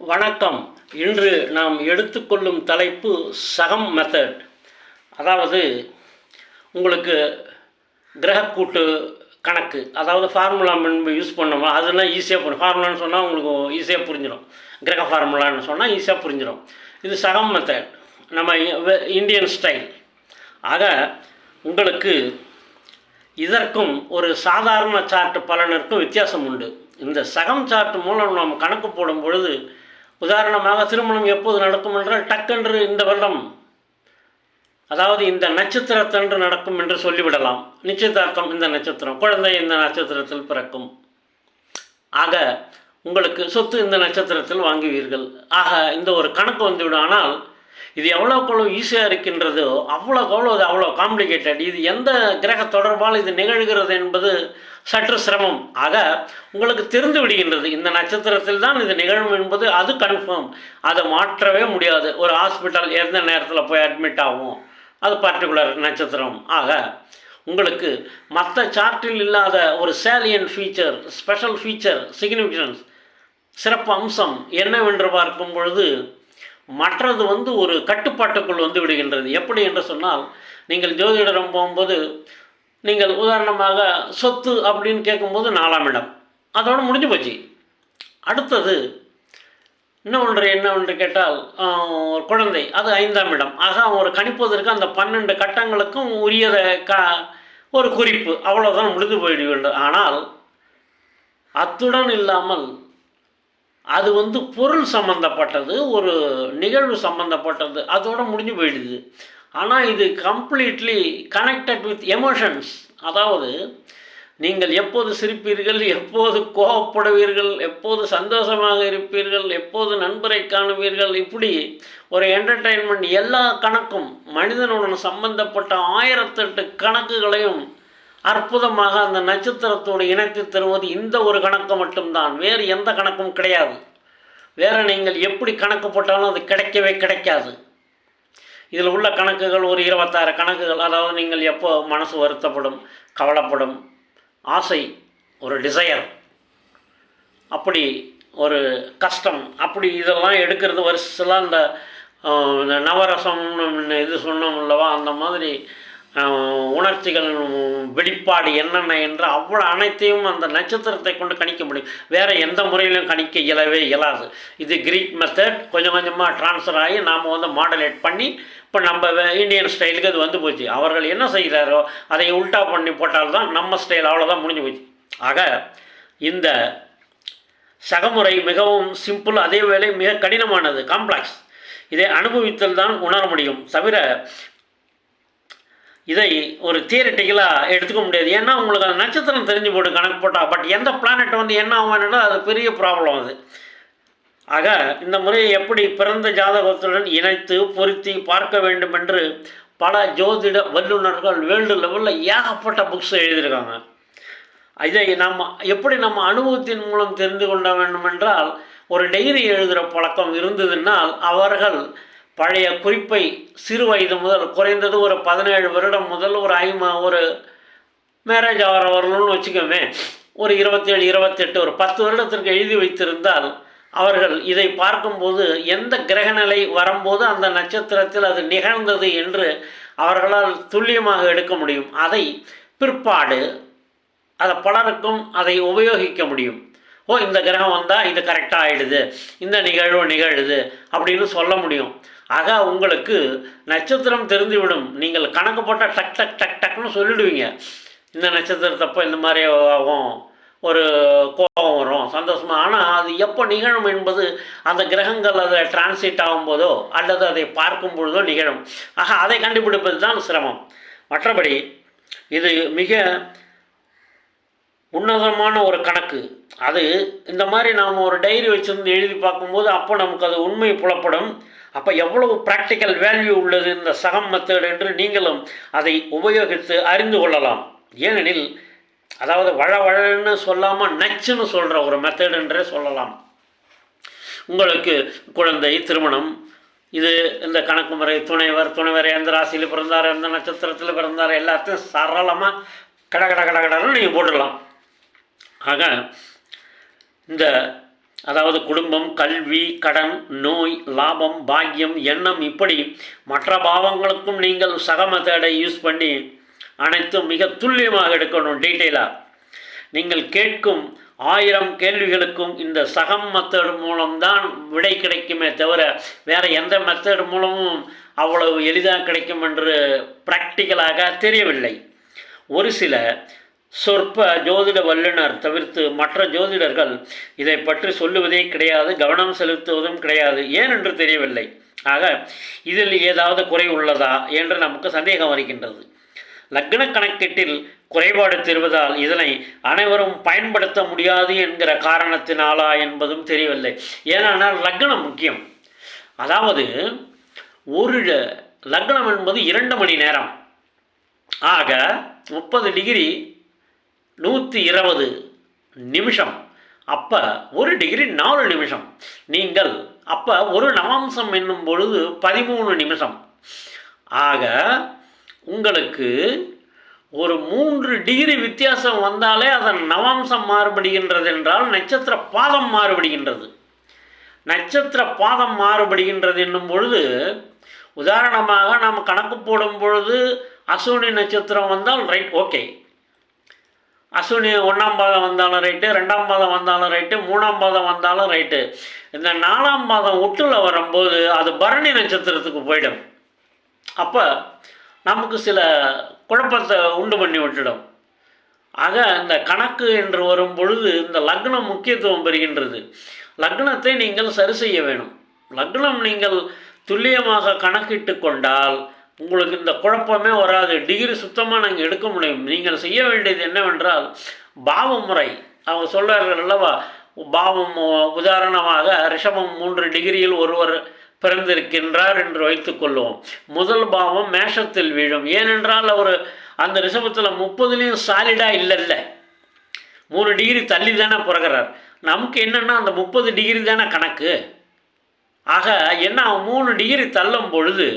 வணக்கம். இன்று நாம் எடுத்துக்கொள்ளும் தலைப்பு சகம் மெத்தட் அதாவது உங்களுக்கு கிரகக்கூட்டு கணக்கு அதாவது ஃபார்முலா யூஸ் பண்ணோமா அதெல்லாம் ஈஸியாக புரியும். ஃபார்முலான்னு சொன்னால் உங்களுக்கு ஈஸியாக புரிஞ்சிடும் கிரக ஃபார்முலான்னு சொன்னால் ஈஸியாக புரிஞ்சிடும் இது சகம் மெத்தட் நம்ம இ- இந்தியன் ஸ்டைல் ஆக உங்களுக்கு இதற்கும் ஒரு சாதாரண சார்ட் பலனிற்கும் வித்தியாசம் உண்டு. இந்த சகம் சார்ட் மூலம் நாம் கணக்கு போடும் பொழுது உதாரணமாக திருமணம் எப்போது நடக்கும் என்றால் டக்கென்று இந்த வருடம். அதாவது இந்த நட்சத்திரத்தன்று நடக்கும் என்று சொல்லிவிடலாம். நிச்சயதார்த்தம் இந்த நட்சத்திரம் குழந்தை இந்த நட்சத்திரத்தில் பிறக்கும். ஆக உங்களுக்கு சொத்து இந்த நட்சத்திரத்தில் வாங்குவீர்கள். ஆக இந்த ஒரு கணக்கு வந்துவிடும். ஆனால் இது எவ்வளோக்கு எவ்வளோ ஈஸியாக இருக்கின்றதோ அவ்வளோக்கு அவ்வளோ அது அவ்வளோ காம்ப்ளிகேட்டட் இது எந்த கிரக தொடர்பால் இது நிகழ்கிறது என்பது சற்று சிரமம். ஆக உங்களுக்கு தெரிந்து விடுகின்றது. இந்த நட்சத்திரத்தில் தான் இது நிகழும் என்பது அது கன்ஃபார்ம் அதை மாற்றவே முடியாது. ஒரு ஹாஸ்பிட்டல் எந்த நேரத்தில் போய் அட்மிட் ஆகும்? அது பர்டிகுலர் நட்சத்திரம். ஆக உங்களுக்கு மற்ற சார்ட்டில் இல்லாத ஒரு salient feature special feature significance சிறப்பு அம்சம் என்னவென்று பார்க்கும் பொழுது மற்றது வந்து ஒரு கட்டுப்பாட்டுக்குள் வந்து விடுகின்றது. எப்படி என்று சொன்னால் நீங்கள் ஜோதிடரம் போகும்போது நீங்கள் உதாரணமாக சொத்து அப்படின்னு கேட்கும்போது நாலாம் இடம். அதோடு முடிஞ்சு போச்சு. அடுத்தது இன்னும் ஒன்று என்ன ஒன்று கேட்டால் ஒரு குழந்தை அது ஐந்தாம் இடம். ஆக ஒரு கணிப்பதற்கு அந்த பன்னெண்டு கட்டங்களுக்கும் உரியத க ஒரு குறிப்பு. அவ்வளோதான் முடிந்து போயிடுகின்றது ஆனால் அத்துடன் இல்லாமல் அது வந்து பொருள் சம்மந்தப்பட்டது ஒரு நிகழ்வு சம்மந்தப்பட்டது அதோட முடிஞ்சு போயிடுது. ஆனால் இது கம்ப்ளீட்லி கனெக்டட் வித் எமோஷன்ஸ் அதாவது நீங்கள் எப்போது சிரிப்பீர்கள் எப்போது கோபப்படுவீர்கள் எப்போது சந்தோஷமாக இருப்பீர்கள் எப்போது நண்பரை காணுவீர்கள் இப்படி ஒரு என்டர்டெயின்மெண்ட் எல்லா கணக்கும் மனிதனுடன் சம்பந்தப்பட்ட ஆயிரத்தெட்டு கணக்குகளையும் அற்புதமாக அந்த நட்சத்திரத்தோடு இணைத்து தருவது இந்த ஒரு கணக்கு மட்டும்தான். வேறு எந்த கணக்கும் கிடையாது. வேறு நீங்கள் எப்படி கணக்கு போட்டாலும் அது கிடைக்கவே கிடைக்காது. இதில் உள்ள கணக்குகள் ஒரு இருபத்தாறு கணக்குகள். அதாவது நீங்கள் எப்போ மனசு வருத்தப்படும் கவலைப்படும் ஆசை ஒரு டிசையர் அப்படி ஒரு கஷ்டம் அப்படி இதெல்லாம் எடுக்கிறது. வருஷலாம் இந்த நவரசம் இந்த நவரசம்னு இது சொன்னோம் அல்லவா? அந்த மாதிரி உணர்ச்சிகள் வெளிப்பாடு என்னென்ன என்று அவ்வளோ அனைத்தையும் அந்த நட்சத்திரத்தை கொண்டு கணிக்க முடியும். வேறு எந்த முறையிலும் கணிக்க இயலவே இயலாது. இது கிரீக் மெத்தட் கொஞ்சம் கொஞ்சமாக ட்ரான்ஸ்ஃபர் ஆகி நாம் வந்து மாடலேட் பண்ணி இப்போ நம்ம இந்தியன் ஸ்டைலுக்கு அது வந்து போச்சு. அவர்கள் என்ன செய்கிறாரோ அதை உல்டா பண்ணி போட்டால்தான் நம்ம ஸ்டைல் அவ்வளோதான் முடிஞ்சு போச்சு. ஆக இந்த சகமுறை மிகவும் சிம்பிள் அதே வேளை மிக கடினமானது காம்ப்ளெக்ஸ் இதை அனுபவித்தல் தான் உணர முடியும். தவிர இதை ஒரு தியரிட்டிக்கலாக எடுத்துக்க முடியாது. ஏன்னா உங்களுக்கு அந்த நட்சத்திரம் தெரிஞ்சு போட்டு கணக்கு போட்டால் பட் எந்த பிளானட் வந்து என்ன ஆகும்னா அது பெரிய ப்ராப்ளம் அது. ஆக இந்த முறையை எப்படி பிறந்த ஜாதகத்துடன் இணைத்து பொருத்தி பார்க்க வேண்டும் என்று பல ஜோதிட வல்லுநர்கள் வேர்ல்டு லெவலில் ஏகப்பட்ட புக்ஸ் எழுதியிருக்காங்க. இதை நம்ம எப்படி நம்ம அனுபவத்தின் மூலம் தெரிந்து கொள்ள வேண்டும் என்றால் ஒரு டைரி எழுதுகிற பழக்கம் இருந்ததுனால் அவர்கள் பழைய குறிப்பை சிறு வயது முதல் குறைந்தது ஒரு பதினேழு வருடம் முதல் ஒரு ஐமா ஒரு மேரேஜ் ஆகிறவர்கள்னு வச்சுக்கோமே ஒரு இருபத்தேழு இருபத்தெட்டு ஒரு பத்து வருடத்திற்கு எழுதி வைத்திருந்தால் அவர்கள் இதை பார்க்கும்போது எந்த கிரகநிலை வரும்போது அந்த நட்சத்திரத்தில் அது நிகழ்ந்தது என்று அவர்களால் துல்லியமாக எடுக்க முடியும். அதை பிற்பாடு அதை பலருக்கும் அதை உபயோகிக்க முடியும். ஓ இந்த கிரகம் வந்தால் இது கரெக்டாக ஆயிடுது. இந்த நிகழ்வு நிகழுது அப்படின்னு சொல்ல முடியும். ஆக உங்களுக்கு நட்சத்திரம் தெரிந்துவிடும். நீங்கள் கணக்கு போட்டால் டக் டக் டக் டக்னு சொல்லிடுவீங்க. இந்த நட்சத்திரத்தப்போ இந்த மாதிரி ஆகும். ஒரு கோபம் வரும் சந்தோஷமாக ஆனால் அது எப்போ நிகழும் என்பது அந்த கிரகங்கள் அதை டிரான்சிட் ஆகும்போதோ அல்லது அதை பார்க்கும் பொழுதோ நிகழும். ஆக அதை கண்டுபிடிப்பது தான் சிரமம். மற்றபடி இது மிக உன்னதமான ஒரு கணக்கு. அது இந்த மாதிரி நாம் ஒரு டைரி வச்சுருந்து எழுதி பார்க்கும்போது அப்போ நமக்கு அது உண்மை புலப்படும். அப்போ எவ்வளவு ப்ராக்டிக்கல் வேல்யூ உள்ளது இந்த சகம் மெத்தட் என்று நீங்களும் அதை உபயோகித்து அறிந்து கொள்ளலாம். ஏனெனில் அதாவது வழ வழன்னு சொல்லாமல் நச்சுன்னு சொல்கிற ஒரு மெத்தட் என்றே சொல்லலாம். உங்களுக்கு குழந்தை திருமணம் இது இந்த கணக்கு முறை துணைவர் துணைவர் எந்த ராசியில் பிறந்தார் எந்த நட்சத்திரத்தில் பிறந்தார் எல்லாத்தையும் சரளமாக கட கட கட கடன்னு நீங்கள் போட்டுடலாம். ஆக இந்த அதாவது குடும்பம் கல்வி கடன் நோய் லாபம் பாக்கியம் எண்ணம் இப்படி மற்ற பாவங்களுக்கும் நீங்கள் சகம தேடை யூஸ் பண்ணி அனைத்தும் மிக துல்லியமாக எடுக்கணும் டீட்டெயிலாக நீங்கள் கேட்கும் ஆயிரம் கேள்விகளுக்கும் இந்த சகம் மெத்தட் மூலம்தான் விடை கிடைக்குமே தவிர வேறு எந்த மெத்தட் மூலமும் அவ்வளவு எளிதாக கிடைக்கும் என்று ப்ராக்டிக்கலாக தெரியவில்லை. ஒரு சில சொற்ப ஜோதிட வல்லுனர் தவிர்த்து மற்ற ஜோதிடர்கள் இதை பற்றி சொல்லுவதே கிடையாது கவனம் செலுத்துவதும் கிடையாது. ஏன் என்று தெரியவில்லை. ஆக இதில் ஏதாவது குறை உள்ளதா என்று நமக்கு சந்தேகம் வருகின்றது. லக்ன கணக்கீட்டில் குறைபாடு தெரிவதால் இதனை அனைவரும் பயன்படுத்த முடியாது என்கிற காரணத்தினாலா என்பதும் தெரியவில்லை. ஏனென்றால் லக்னம் முக்கியம். அதாவது ஒரு லக்னம் என்பது இரண்டு மணி நேரம். ஆக முப்பது டிகிரி நூற்றி இருபது நிமிஷம். அப்போ ஒரு டிகிரி நாலு நிமிஷம். நீங்கள் அப்போ ஒரு நவாம்சம் என்னும் பொழுது பதிமூணு நிமிஷம். ஆக உங்களுக்கு ஒரு மூன்று டிகிரி வித்தியாசம் வந்தாலே அதன் நவாம்சம் மாறுபடுகின்றது என்றால் நட்சத்திர பாதம் மாறுபடுகின்றது. நட்சத்திர பாதம் மாறுபடுகின்றது என்னும் பொழுது உதாரணமாக நாம் கணக்கு போடும் பொழுது அசூனி நட்சத்திரம் வந்தால் ரைட் ஓகே அஸ்வினி ஒன்றாம் பாதம் வந்தாலும் ரைட்டு ரெண்டாம் பாதம் வந்தாலும் ரைட்டு மூணாம் பாதம் வந்தாலும் ரைட்டு இந்த நாலாம் பாதம் ஒட்டுல வரும்போது அது பரணி நட்சத்திரத்துக்கு போயிடும். அப்போ நமக்கு சில குழப்பத்தை உண்டு பண்ணி விட்டுடும். ஆக இந்த கணக்கு என்று வரும் பொழுது இந்த லக்னம் முக்கியத்துவம் பெறுகின்றது. லக்னத்தை நீங்கள் சரி செய்ய வேணும். லக்னம் நீங்கள் துல்லியமாக கணக்கிட்டு கொண்டால் உங்களுக்கு இந்த குழப்பமே வராது. டிகிரி சுத்தமாக நாங்கள் எடுக்க முடியும். நீங்கள் செய்ய வேண்டியது என்னவென்றால் பாவமுறை அவங்க சொல்கிறார்கள் அல்லவா பாவம் உதாரணமாக ரிஷபம் மூன்று டிகிரியில் ஒருவர் பிறந்திருக்கின்றார் என்று வைத்துக்கொள்வோம் முதல் பாவம் மேஷத்தில் வீழும். ஏனென்றால் அவர் அந்த ரிஷபத்தில் முப்பதுலேயும் சாலிடாக இல்லைல்ல. மூணு டிகிரி தள்ளி தானே பிறகுறார் நமக்கு என்னென்னா அந்த முப்பது டிகிரி தானே கணக்கு. ஆக என்ன மூணு டிகிரி தள்ளும் பொழுது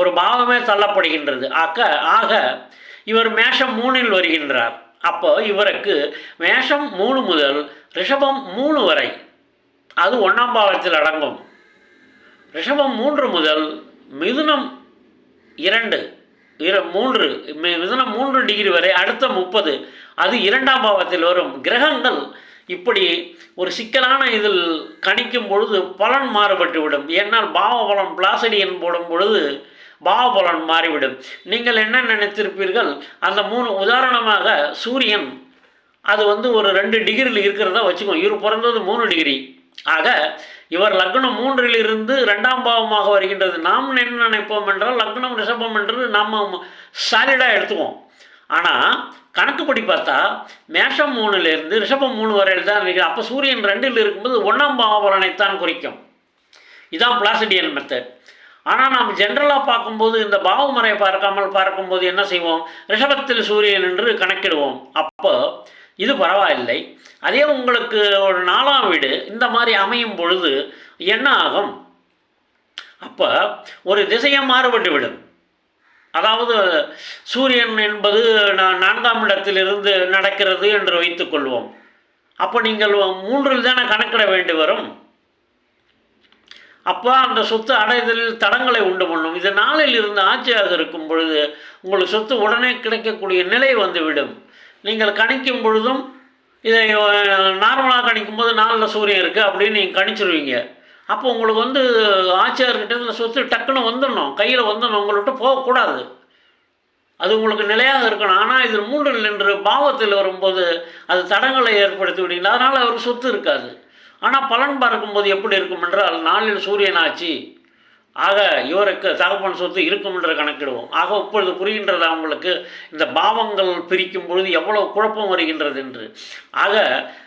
ஒரு பாவமே தள்ளப்படுகின்றது. ஆக ஆக இவர் மேஷம் மூணில் வருகின்றார். அப்போ இவருக்கு மேஷம் மூணு முதல் ரிஷபம் மூணு வரை. அது ஒன்றாம் பாவத்தில் அடங்கும். ரிஷபம் மூன்று முதல் மிதுனம் இரண்டு இர மூன்று மிதுனம் மூன்று டிகிரி வரை அடுத்த முப்பது அது இரண்டாம் பாவத்தில் வரும். கிரகங்கள் இப்படி ஒரு சிக்கலான இதில் கணிக்கும் பொழுது பலன் மாறுபட்டு விடும் ஏன்னால் பாவ பலன் பிளாசடியன் போடும் பொழுது பாவபலன் மாறிவிடும். நீங்கள் என்ன நினைத்திருப்பீர்கள்? அந்த மூணு உதாரணமாக சூரியன் அது வந்து ஒரு ரெண்டு டிகிரியில் இருக்கிறதா வச்சுக்கோங்க. இவர் பிறந்தது மூணு டிகிரி. ஆக இவர் லக்னம் மூன்றில் இருந்து ரெண்டாம் பாவமாக வருகின்றது. நாம் என்ன நினைப்போம் என்றால் லக்னம் ரிஷபம் என்று நம்ம சாலிடாக எடுத்துக்குவோம். ஆனால் கணக்குப்படி பார்த்தா மேஷம் மூணுலேருந்து ரிஷபம் மூணு வரையில் தான் இருக்குது அப்போ சூரியன் ரெண்டில் இருக்கும்போது ஒன்றாம் பாவ பலனைத்தான் குறிக்கும். இதான் பிளாசிடியல் மெத்தட் ஆனால் நாம் ஜென்ரலாக பார்க்கும்போது இந்த பாவமுறை பார்க்காமல் பார்க்கும்போது என்ன செய்வோம்? ரிஷபத்தில் சூரியன் என்று கணக்கிடுவோம். அப்போ இது பரவாயில்லை. அதே உங்களுக்கு ஒரு நாலாம் வீடு இந்த மாதிரி அமையும் பொழுது என்ன ஆகும்? அப்போ ஒரு திசையை மாறுபட்டு விடும். அதாவது சூரியன் என்பது நான்காம் இடத்திலிருந்து நடக்கிறது என்று வைத்துக்கொள்வோம். அப்போ நீங்கள் மூன்றில் தானே கணக்கிட வேண்டி வரும்? அப்போ அந்த சொத்து அடைதலில் தடங்களை உண்டு பண்ணும். இது நாளில் இருந்து ஆட்சியாக இருக்கும் பொழுது உங்களுக்கு சொத்து உடனே கிடைக்கக்கூடிய நிலை வந்துவிடும். நீங்கள் கணிக்கும் பொழுதும் இதை நார்மலாக கணிக்கும் போது நாளில் சூரியன் இருக்குது அப்படின்னு நீங்கள் கணிச்சிருவீங்க. அப்போ உங்களுக்கு வந்து ஆட்சியார்கிட்ட இந்த சொத்து டக்குன்னு வந்துடணும். கையில் வந்துடணும். உங்கள்கிட்ட போகக்கூடாது. அது உங்களுக்கு நிலையாக இருக்கணும். ஆனால் இது மூன்றில் நின்று பாவத்தில் வரும்போது அது தடங்களை ஏற்படுத்தி விடுங்களா அதனால் அவருக்கு சொத்து இருக்காது. ஆனால் பலன் பார்க்கும்போது எப்படி இருக்கும் என்றால் நாளில் சூரியன் ஆச்சு ஆக இவருக்கு தகப்பன் சொத்து இருக்கும் என்று கணக்கிடுவோம். ஆக இப்பொழுது புரிகின்றது அவங்களுக்கு இந்த பாவங்கள் பிரிக்கும் பொழுது எவ்வளவு குழப்பம் வருகின்றது என்று. ஆக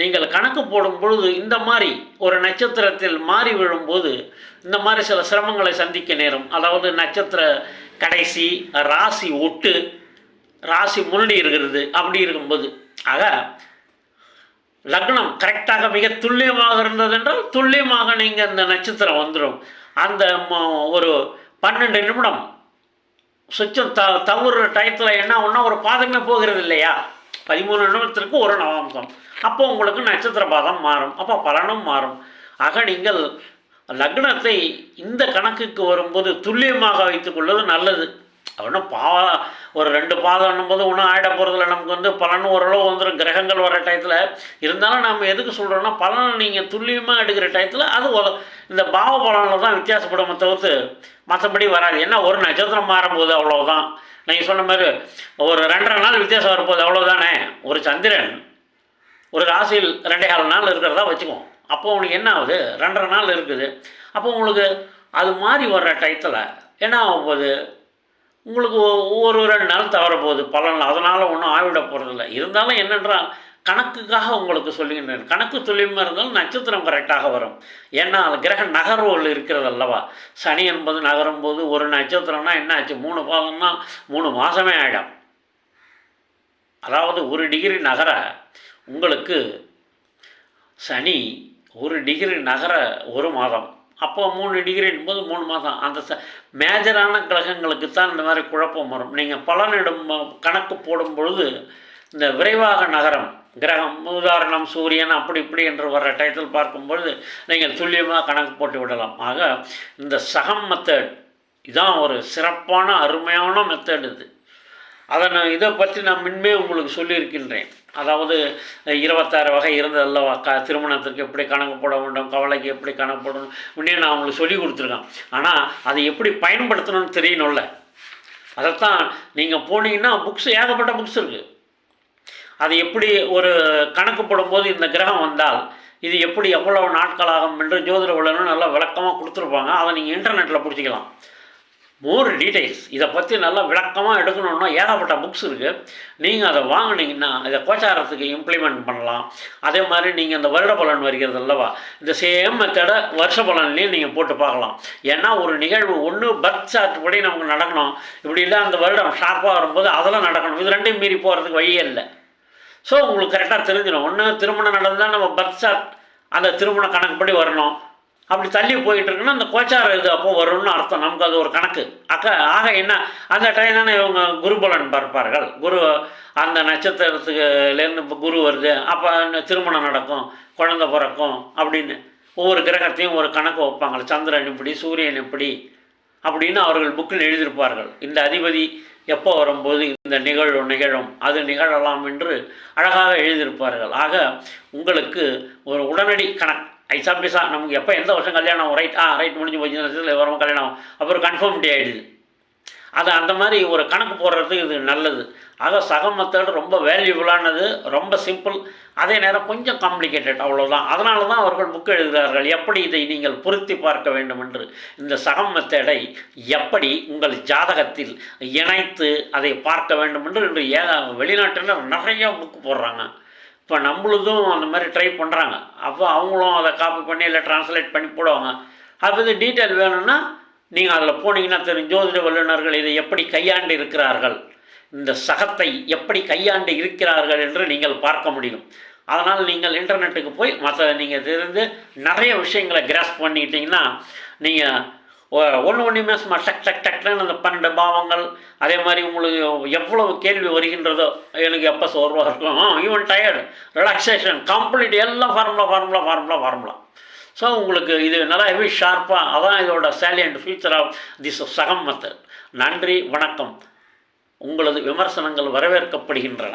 நீங்கள் கணக்கு போடும் பொழுது இந்த மாதிரி ஒரு நட்சத்திரத்தில் மாறி விழும்போது இந்த மாதிரி சில சிரமங்களை சந்திக்க நேரும். அதாவது நட்சத்திர கடைசி ராசி ஒட்டு ராசி முன்னாடி இருக்கிறது அப்படி இருக்கும்போது. ஆக லக்னம் கரெக்டாக மிக துல்லியமாக இருந்தது என்றால் துல்லியமாக நீங்கள் அந்த நட்சத்திரம் வந்துடும் அந்த ம- ஒரு பன்னெண்டு நிமிடம் சுச்சம் த தவறு டயத்தில் என்ன ஒன்றா ஒரு பாதமே போகிறது இல்லையா? பதிமூணு நிமிடத்திற்கு ஒரு நவாம்சம். அப்போ உங்களுக்கு நட்சத்திர பாதம் மாறும். அப்போ பலனும் மாறும். ஆக நீங்கள் லக்னத்தை இந்த கணக்குக்கு வரும்போது துல்லியமாக வைத்துக்கொள்வது நல்லது. ஒன்றும் பாவம் ஒரு ரெண்டு பாதம் போது ஒன்றும் ஆயிட போகிறதில்ல நமக்கு வந்து பலன் ஓரளவு வந்துடும் கிரகங்கள் வர டயத்தில் இருந்தாலும் நம்ம எதுக்கு சொல்கிறோன்னா பலனை நீங்கள் துல்லியமாக எடுக்கிற டயத்தில் அது இந்த பாவ பலனில் தான் வித்தியாசப்படுமே தவிர்த்து மற்றபடி வராது. ஏன்னா ஒரு நட்சத்திரம் மாறும்போது அவ்வளோதான் நீங்கள் சொன்ன மாதிரி ஒரு ரெண்டரை நாள் வித்தியாசம் வரும்போது அவ்வளோதானே ஒரு சந்திரன் ஒரு ராசியில் ரெண்டே கால நாள் இருக்கிறதா வச்சுக்குவோம். அப்போ உனக்கு என்ன ஆகுது? ரெண்டரை நாள் இருக்குது. அப்போ உங்களுக்கு அது மாறி வர்ற டயத்தில் என்ன ஆகும் போகுது? உங்களுக்கு ஒ- ரெண்டு நாள் தவற போகுது. பலன் அதனால் ஒன்றும் ஆவிட போகிறதில்ல இருந்தாலும் என்னென்றால் கணக்குக்காக உங்களுக்கு சொல்லுகின்றேன். கணக்கு துல்லியமாக இருந்தாலும் நட்சத்திரம் கரெக்டாக வரும். ஏன்னா அது கிரக நகர்வுகள் இருக்கிறது அல்லவா? சனி என்பது நகரும் போது ஒரு நட்சத்திரம்னா என்ன ஆச்சு மூணு பாதம்னா மூணு மாதமே ஆகிடும் அதாவது ஒரு டிகிரி நகர உங்களுக்கு சனி ஒரு டிகிரி நகர ஒரு மாதம். அப்போ மூணு டிகிரி என்பது மூணு மாதம். அந்த ச மேஜரான கிரகங்களுக்கு தான் இந்த மாதிரி குழப்பம் வரும். நீங்கள் பலனிடும் கணக்கு போடும் பொழுது இந்த விரைவாக நகரம் கிரகம் உதாரணம் சூரியன் அப்படி இப்படி என்று வர்ற டயத்தில் பார்க்கும்பொழுது நீங்கள் துல்லியமாக கணக்கு போட்டு விடலாம். ஆக இந்த சகம் மெத்தட் இதான் ஒரு சிறப்பான அருமையான மெத்தட் இது. அதை நான் இதை பற்றி நான் முன்பே உங்களுக்கு சொல்லியிருக்கின்றேன். அதாவது இருபத்தாறு வகை இருந்ததல்லவா க திருமணத்துக்கு எப்படி கணக்கு போட வேண்டும் கவலைக்கு எப்படி கணக்கு போடணும் முன்னே நான் உங்களுக்கு சொல்லி கொடுத்துருக்கேன். ஆனால் அதை எப்படி பயன்படுத்தணும்னு தெரியணும்ல. அதைத்தான் நீங்கள் போனீங்கன்னா புக்ஸ் ஏகப்பட்ட புக்ஸ் இருக்குது அது எப்படி ஒரு கணக்கு போடும்போது இந்த கிரகம் வந்தால் இது எப்படி எவ்வளவு நாட்கள் ஆகும் என்று ஜோதிட வல்லுநர் நல்லா விளக்கமாக கொடுத்துருப்பாங்க. அதை நீங்கள் இன்டர்நெட்டில் பிடிச்சிக்கலாம். மோர் டீடைல்ஸ் இதை பற்றி நல்லா விளக்கமாக எடுக்கணுன்னா ஏகப்பட்ட புக்ஸ் இருக்குது நீங்கள் அதை வாங்குனீங்கன்னா இதை கோச்சாரத்துக்கு இம்ப்ளிமெண்ட் பண்ணலாம். அதே மாதிரி நீங்கள் இந்த வருட பலன் வருகிறது அல்லவா? இந்த சேம் மெத்தடை வருஷ பலன்லேயும் நீங்கள் போட்டு பார்க்கலாம். ஏன்னா ஒரு நிகழ்வு ஒன்று பர்த் சார்ட் படி நமக்கு நடக்கணும். இப்படி இல்லை அந்த வருடம் ஷார்ப்பாக வரும்போது அதெல்லாம் நடக்கணும். இது ரெண்டையும் மீறி போகிறதுக்கு வழியே இல்லை. ஸோ உங்களுக்கு கரெக்டாக தெரிஞ்சிடும் ஒன்று திருமணம் நடந்தால் நம்ம பர்த் சார்ட் அந்த திருமண கணக்குப்படி வரணும். அப்படி தள்ளி போயிட்டு இருக்குன்னா அந்த கோச்சார இது அப்போ வரும்னு அர்த்தம். நமக்கு அது ஒரு கணக்கு. அக்க ஆக என்ன அந்த டைம் தானே இவங்க குருபலன் பார்ப்பார்கள். குரு அந்த நட்சத்திரத்துக்குலேருந்து இப்போ குரு வருது. அப்போ திருமணம் நடக்கும் குழந்தை பிறக்கும் அப்படின்னு ஒவ்வொரு கிரகத்தையும் ஒரு கணக்கு வைப்பாங்க. சந்திரன் இப்படி சூரியன் இப்படி அப்படின்னு அவர்கள் புக்கில் எழுதியிருப்பார்கள். இந்த அதிபதி எப்போ வரும்போது இந்த நிகழ்வு நிகழும் அது நிகழலாம் என்று அழகாக எழுதியிருப்பார்கள். ஆக உங்களுக்கு ஒரு உடனடி கணக்கு ஐசா பிசா நமக்கு எப்போ எந்த வருஷம் கல்யாணம் ரைட் ஆ ரைட் முடிஞ்சு போச்சு வருஷத்தில் வரும் கல்யாணம் அப்புறம் கன்ஃபார்மிட்டி ஆகிடுது அது அந்த மாதிரி ஒரு கணக்கு போடுறது இது நல்லது. ஆக சக மெத்தட் ரொம்ப வேல்யூபுளானது ரொம்ப சிம்பிள் அதே நேரம் கொஞ்சம் காம்ப்ளிகேட்டட் அவ்வளோதான் அதனால தான் அவர்கள் புக் எழுதுகிறார்கள். எப்படி இதை நீங்கள் பொருத்தி பார்க்க வேண்டும் என்று. இந்த சகம் மெத்தடை எப்படி உங்கள் ஜாதகத்தில் இணைத்து அதை பார்க்க வேண்டும் என்று இன்று ஏ வெளிநாட்டில் நிறைய புக் போடுறாங்க. இப்போ நம்மளுதும் அந்த மாதிரி ட்ரை பண்ணுறாங்க அப்போ அவங்களும் அதை காப்பி பண்ணி இல்லை ட்ரான்ஸ்லேட் பண்ணி போடுவாங்க. அதை பற்றி டீட்டெயில் வேணும்னா நீங்கள் அதில் போனீங்கன்னா தெரியும். ஜோதிட வல்லுநர்கள் இதை எப்படி கையாண்டு இருக்கிறார்கள்? இந்த சகத்தை எப்படி கையாண்டு இருக்கிறார்கள் என்று நீங்கள் பார்க்க முடியும். அதனால் நீங்கள் இன்டர்நெட்டுக்கு போய் மற்ற நீங்கள் தெரிந்து நிறைய விஷயங்களை கிராஸ் பண்ணிக்கிட்டிங்கன்னா நீங்கள் ஒன்று ஒன்றுமே சும்மா டக் டக் டக்னு அந்த பன்னெண்டு பாவங்கள் அதே மாதிரி உங்களுக்கு எவ்வளவு கேள்வி வருகின்றதோ எனக்கு எப்போ சோர்வாக இருக்கும்? ஈவன் டயர்டு ரிலாக்ஸேஷன் கம்ப்ளீட் எல்லாம் formula formula formula formula so உங்களுக்கு இது நல்லா ஹெவி ஷார்ப்பாக அதான் இதோட சேலியண்ட் ஃபியூச்சர் ஆஃப் திஸ் சகம் மெத்தட் நன்றி வணக்கம். உங்களது விமர்சனங்கள் வரவேற்கப்படுகின்றன.